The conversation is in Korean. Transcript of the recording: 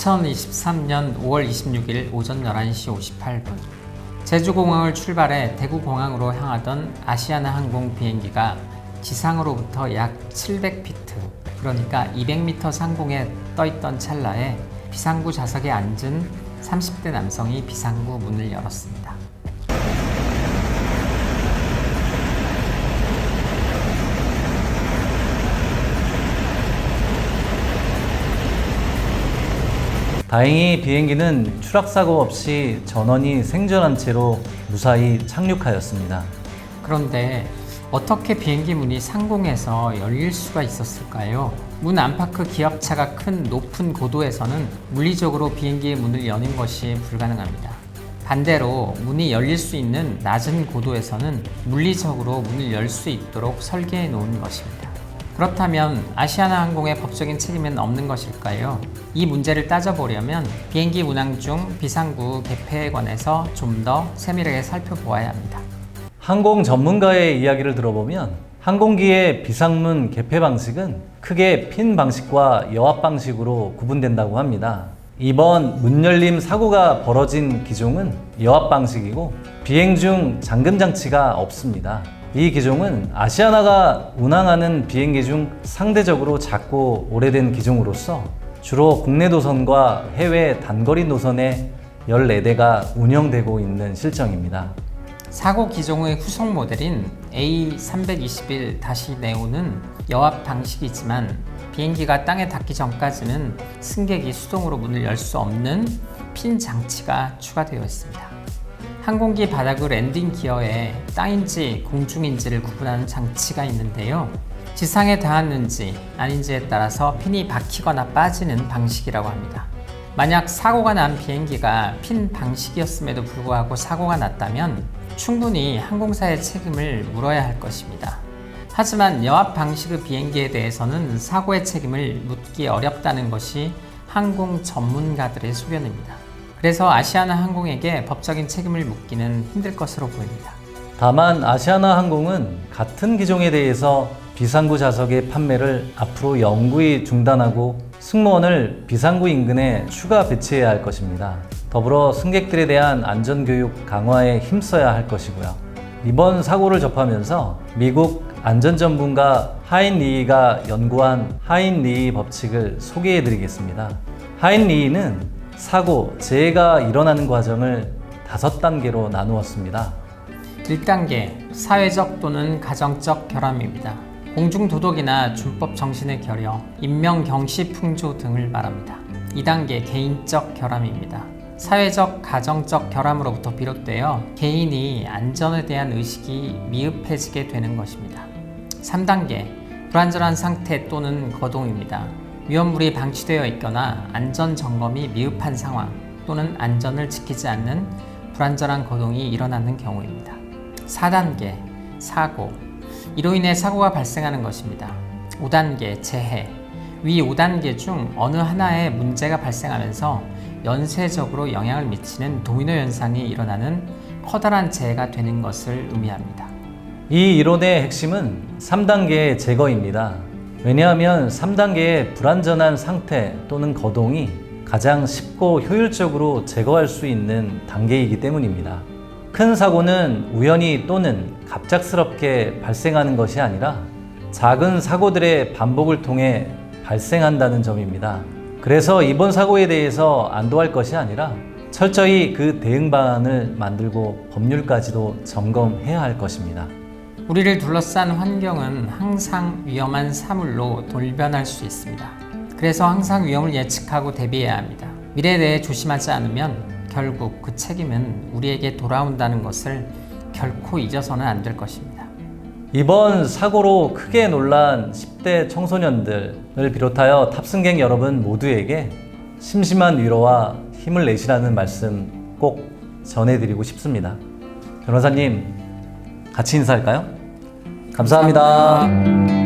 2023년 5월 26일 오전 11시 58분 제주공항을 출발해 대구공항으로 향하던 아시아나 항공 비행기가 지상으로부터 약 700피트 그러니까 200m 상공에 떠있던 찰나에 비상구 좌석에 앉은 30대 남성이 비상구 문을 열었습니다. 다행히 비행기는 추락사고 없이 전원이 생존한 채로 무사히 착륙하였습니다. 그런데 어떻게 비행기 문이 상공에서 열릴 수가 있었을까요? 문 안팎의 기압차가 큰 높은 고도에서는 물리적으로 비행기의 문을 여는 것이 불가능합니다. 반대로 문이 열릴 수 있는 낮은 고도에서는 물리적으로 문을 열 수 있도록 설계해 놓은 것입니다. 그렇다면 아시아나 항공의 법적인 책임은 없는 것일까요? 이 문제를 따져보려면 비행기 운항 중 비상구 개폐에 관해서 좀 더 세밀하게 살펴보아야 합니다. 항공 전문가의 이야기를 들어보면 항공기의 비상문 개폐 방식은 크게 핀 방식과 여합 방식으로 구분된다고 합니다. 이번 문 열림 사고가 벌어진 기종은 여합 방식이고 비행 중 잠금 장치가 없습니다. 이 기종은 아시아나가 운항하는 비행기 중 상대적으로 작고 오래된 기종으로서 주로 국내 노선과 해외 단거리 노선에 14대가 운영되고 있는 실정입니다. 사고 기종의 후속 모델인 A321-네오는 여합 방식이지만 비행기가 땅에 닿기 전까지는 승객이 수동으로 문을 열 수 없는 핀 장치가 추가되어 있습니다. 항공기 바닥의 랜딩 기어에 땅인지 공중인지를 구분하는 장치가 있는데요. 지상에 닿았는지 아닌지에 따라서 핀이 박히거나 빠지는 방식이라고 합니다. 만약 사고가 난 비행기가 핀 방식이었음에도 불구하고 사고가 났다면 충분히 항공사의 책임을 물어야 할 것입니다. 하지만 여합 방식의 비행기에 대해서는 사고의 책임을 묻기 어렵다는 것이 항공 전문가들의 소견입니다. 그래서 아시아나 항공에게 법적인 책임을 묻기는 힘들 것으로 보입니다. 다만 아시아나 항공은 같은 기종에 대해서 비상구 좌석의 판매를 앞으로 영구히 중단하고 승무원을 비상구 인근에 추가 배치해야 할 것입니다. 더불어 승객들에 대한 안전교육 강화에 힘써야 할 것이고요. 이번 사고를 접하면서 미국 안전전문가 하인 리이가 연구한 하인 리이 법칙을 소개해 드리겠습니다. 하인 리이는 사고, 재해가 일어나는 과정을 다섯 단계로 나누었습니다. 1단계 사회적 또는 가정적 결함입니다. 공중도덕이나 준법 정신의 결여, 인명 경시 풍조 등을 말합니다. 2단계 개인적 결함입니다. 사회적, 가정적 결함으로부터 비롯되어 개인이 안전에 대한 의식이 미흡해지게 되는 것입니다. 3단계 불안전한 상태 또는 거동입니다. 위험물이 방치되어 있거나 안전 점검이 미흡한 상황 또는 안전을 지키지 않는 불안전한 거동이 일어나는 경우입니다. 4단계 사고 이로 인해 사고가 발생하는 것입니다. 5단계 재해 위 5단계 중 어느 하나에 문제가 발생하면서 연쇄적으로 영향을 미치는 도미노 현상이 일어나는 커다란 재해가 되는 것을 의미합니다. 이 이론의 핵심은 3단계의 제거입니다. 왜냐하면 3단계의 불안전한 상태 또는 거동이 가장 쉽고 효율적으로 제거할 수 있는 단계이기 때문입니다. 큰 사고는 우연히 또는 갑작스럽게 발생하는 것이 아니라 작은 사고들의 반복을 통해 발생한다는 점입니다. 그래서 이번 사고에 대해서 안도할 것이 아니라 철저히 그 대응 방안을 만들고 법률까지도 점검해야 할 것입니다. 우리를 둘러싼 환경은 항상 위험한 사물로 돌변할 수 있습니다. 그래서 항상 위험을 예측하고 대비해야 합니다. 미래에 대해 조심하지 않으면 결국 그 책임은 우리에게 돌아온다는 것을 결코 잊어서는 안 될 것입니다. 이번 사고로 크게 놀란 10대 청소년들을 비롯하여 탑승객 여러분 모두에게 심심한 위로와 힘을 내시라는 말씀 꼭 전해드리고 싶습니다. 변호사님, 같이 인사할까요? 감사합니다.